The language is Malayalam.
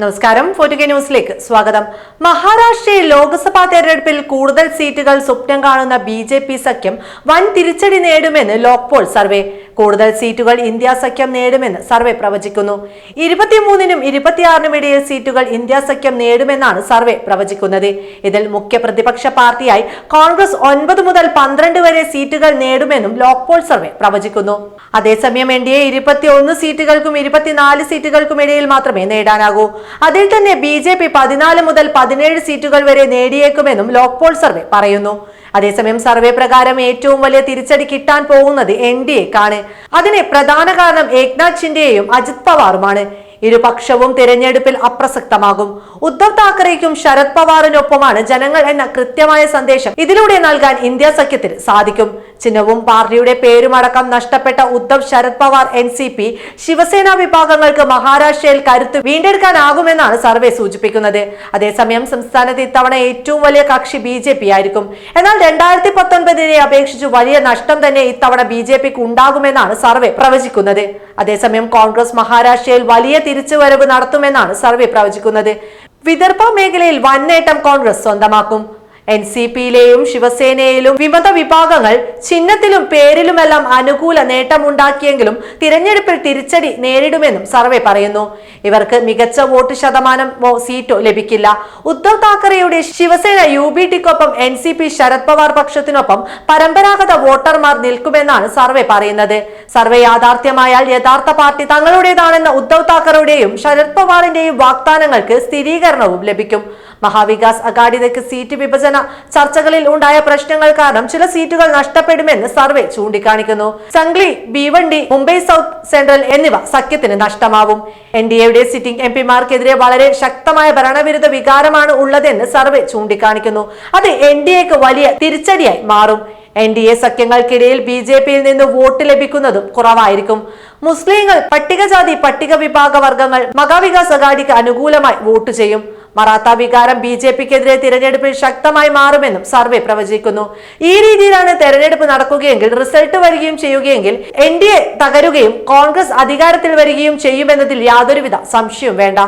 നമസ്കാരം. ഫോർട്ടുഗെ ന്യൂസിലേക്ക് സ്വാഗതം. മഹാരാഷ്ട്രയിൽ ലോക്സഭാ തെരഞ്ഞെടുപ്പിൽ കൂടുതൽ സീറ്റുകൾ സ്വപ്നം കാണുന്ന ബി സഖ്യം വൻ തിരിച്ചടി നേടുമെന്ന് ലോക്പോൾ സർവേ. കൂടുതൽ സീറ്റുകൾ ഇന്ത്യ സഖ്യം നേടുമെന്ന് സർവേ പ്രവചിക്കുന്നു. ഇരുപത്തിമൂന്നിനും ഇരുപത്തിയാറിനും ഇടയിൽ സീറ്റുകൾ ഇന്ത്യ സഖ്യം നേടുമെന്നാണ് സർവേ പ്രവചിക്കുന്നത്. ഇതിൽ മുഖ്യ പ്രതിപക്ഷ പാർട്ടിയായി കോൺഗ്രസ് ഒൻപത് മുതൽ പന്ത്രണ്ട് വരെ സീറ്റുകൾ നേടുമെന്നും ലോക്പോൾ സർവേ പ്രവചിക്കുന്നു. അതേസമയം എൻ ഡി എ ഇരുപത്തിയൊന്ന് സീറ്റുകൾക്കും ഇരുപത്തിനാല് സീറ്റുകൾക്കും ഇടയിൽ മാത്രമേ നേടാനാകൂ. അതിൽ തന്നെ ബി ജെ പി പതിനാല് മുതൽ പതിനേഴ് സീറ്റുകൾ വരെ നേടിയേക്കുമെന്നും ലോക്പോൾ സർവേ പറയുന്നു. അതേസമയം സർവേ പ്രകാരം ഏറ്റവും വലിയ തിരിച്ചടി കിട്ടാൻ പോകുന്നത് എൻ ഡി എക്കാണ്. അതിന് പ്രധാന കാരണം ഏക്നാഥ് ഷിൻഡെയും അജിത് പവാറുമാണ്. ഇരുപക്ഷവും തിരഞ്ഞെടുപ്പിൽ അപ്രസക്തമാകും. ഉദ്ധവ് താക്കറെയ്ക്കും ശരത് പവാറിനൊപ്പമാണ് ജനങ്ങൾ എന്ന കൃത്യമായ സന്ദേശം ഇതിലൂടെ നൽകാൻ ഇന്ത്യ സഖ്യത്തിന് സാധിക്കും. ചിഹ്നവും പാർട്ടിയുടെ പേരുമടക്കം നഷ്ടപ്പെട്ട Uddhav Sharad Pawar N C P Shiv Sena വിഭാഗങ്ങൾക്ക് മഹാരാഷ്ട്രയിൽ കരുത്ത് വീണ്ടെടുക്കാനാകുമെന്നാണ് സർവേ സൂചിപ്പിക്കുന്നത്. അതേസമയം സംസ്ഥാനത്ത് ഇത്തവണ ഏറ്റവും വലിയ കക്ഷി ബി ജെ പി ആയിരിക്കും. എന്നാൽ രണ്ടായിരത്തി പത്തൊൻപതിനെ അപേക്ഷിച്ച് വലിയ നഷ്ടം തന്നെ ഇത്തവണ ബി ജെ പിക്ക് ഉണ്ടാകുമെന്നാണ് സർവേ പ്രവചിക്കുന്നത്. അതേസമയം കോൺഗ്രസ് മഹാരാഷ്ട്രയിൽ വലിയ തിരിച്ചുവരവ് നടത്തുമെന്നാണ് സർവേ പ്രവചിക്കുന്നത്. വിദർഭ മേഖലയിൽ വൻ നേട്ടം കോൺഗ്രസ് സ്വന്തമാക്കും. എൻ സി പിയിലെയും ശിവസേനയിലും വിമത വിഭാഗങ്ങൾ ചിഹ്നത്തിലും പേരിലുമെല്ലാം അനുകൂല നേട്ടമുണ്ടാക്കിയെങ്കിലും തിരഞ്ഞെടുപ്പിൽ തിരിച്ചടി നേരിടുമെന്നും സർവേ പറയുന്നു. ഇവർക്ക് മികച്ച വോട്ട് ശതമാനമോ സീറ്റോ ലഭിക്കില്ല. ഉദ്ധവ് താക്കറെയുടെ Shiv Sena U B ടിക്കൊപ്പം N C P Sharad Pawar പക്ഷത്തിനൊപ്പം പരമ്പരാഗത വോട്ടർമാർ നിൽക്കുമെന്നാണ് സർവേ പറയുന്നത്. സർവേ യാഥാർത്ഥ്യമായാൽ യഥാർത്ഥ പാർട്ടി തങ്ങളുടേതാണെന്ന ഉദ്ധവ് താക്കറെയുടെയും ശരത് പവാറിന്റെയും വാഗ്ദാനങ്ങൾക്ക് സ്ഥിരീകരണവും ലഭിക്കും. മഹാവികാസ് അഗാഡിതയ്ക്ക് സീറ്റ് വിഭജന ചർച്ചകളിൽ ഉണ്ടായ പ്രശ്നങ്ങൾ കാരണം ചില സീറ്റുകൾ നഷ്ടപ്പെടുമെന്ന് സർവേ ചൂണ്ടിക്കാണിക്കുന്നു. സംഗ്ലി ഭീവണ്ടി മുംബൈ സൗത്ത് സെൻട്രൽ എന്നിവ സഖ്യത്തിന് നഷ്ടമാവും. എൻ ഡി എയുടെ സിറ്റിംഗ് എം പിമാർക്കെതിരെ വളരെ ശക്തമായ ഭരണവിരുദ്ധ വികാരമാണ് ഉള്ളതെന്ന് സർവേ ചൂണ്ടിക്കാണിക്കുന്നു. അത് എൻ ഡി എക്ക് വലിയ തിരിച്ചടിയായി മാറും. എൻ ഡി എ സഖ്യങ്ങൾക്കിടയിൽ ബി ജെ പിയിൽ നിന്ന് വോട്ട് ലഭിക്കുന്നതും കുറവായിരിക്കും. മുസ്ലിങ്ങൾ പട്ടികജാതി പട്ടിക വിഭാഗ വർഗങ്ങൾ മഹാവികാസ് അഗാഡിക്ക് അനുകൂലമായി വോട്ട് ചെയ്യും. മറാത്ത വികാരം ബി ജെ പിക്കെതിരെ തിരഞ്ഞെടുപ്പിൽ ശക്തമായി മാറുമെന്നും സർവേ പ്രവചിക്കുന്നു. ഈ രീതിയിലാണ് തെരഞ്ഞെടുപ്പ് നടക്കുകയെങ്കിൽ റിസൾട്ട് വരികയും ചെയ്യുകയെങ്കിൽ എൻ ഡി എ തകരുകയും കോൺഗ്രസ് അധികാരത്തിൽ വരികയും ചെയ്യുമെന്നതിൽ യാതൊരുവിധ സംശയവും വേണ്ട.